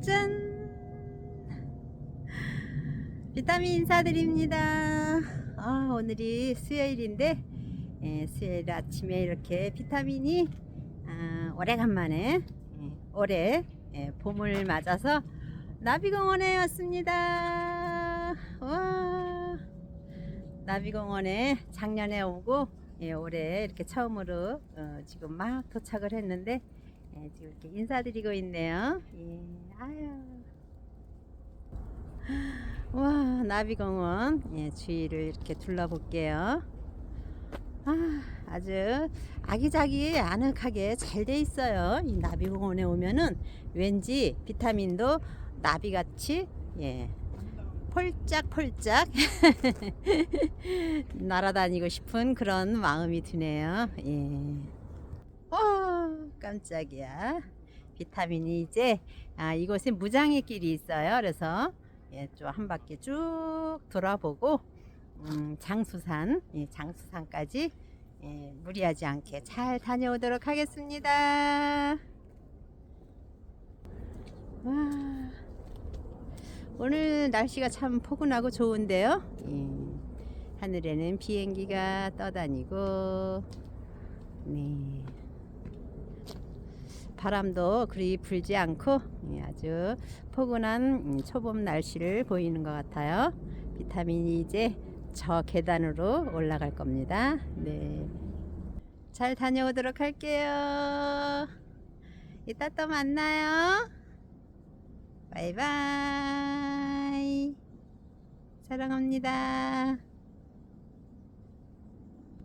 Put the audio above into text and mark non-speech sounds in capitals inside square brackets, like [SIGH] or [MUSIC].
짠! 비타민 인사드립니다. 아, 오늘이 수요일인데, 예, 수요일 아침에 이렇게 비타민이 아, 오래간만에 예, 올해 예, 봄을 맞아서 나비공원에 왔습니다. 와, 나비공원에 작년에 오고 예, 올해 이렇게 처음으로 어, 지금 막 도착을 했는데 예, 지금 이렇게 인사드리고 있네요. 예, 아유. 와, 나비공원 예, 주위를 이렇게 둘러볼게요. 아, 아주 아기자기 아늑하게 잘 돼 있어요. 이 나비공원에 오면은 왠지 비타민도 나비같이 예, 폴짝폴짝 [LAUGHS] 날아다니고 싶은 그런 마음이 드네요. 예. 와, 깜짝이야. 비타민이 이제 아, 이곳에 무장의 길이 있어요. 그래서 예, 좀한 바퀴 쭉 돌아보고 음, 장수산, 예, 장수산까지 예, 무리하지 않게 잘 다녀오도록 하겠습니다. 와, 오늘 날씨가 참 포근하고 좋은데요. 예, 하늘에는 비행기가 떠다니고, 네. 바람도 그리 불지 않고 예, 아주 포근한 음, 초봄 날씨를 보이는 것 같아요. 비타민이 이제 저 계단으로 올라갈 겁니다. 네. 잘 다녀오도록 할게요. 이따 또 만나요. 바이바이. 사랑합니다.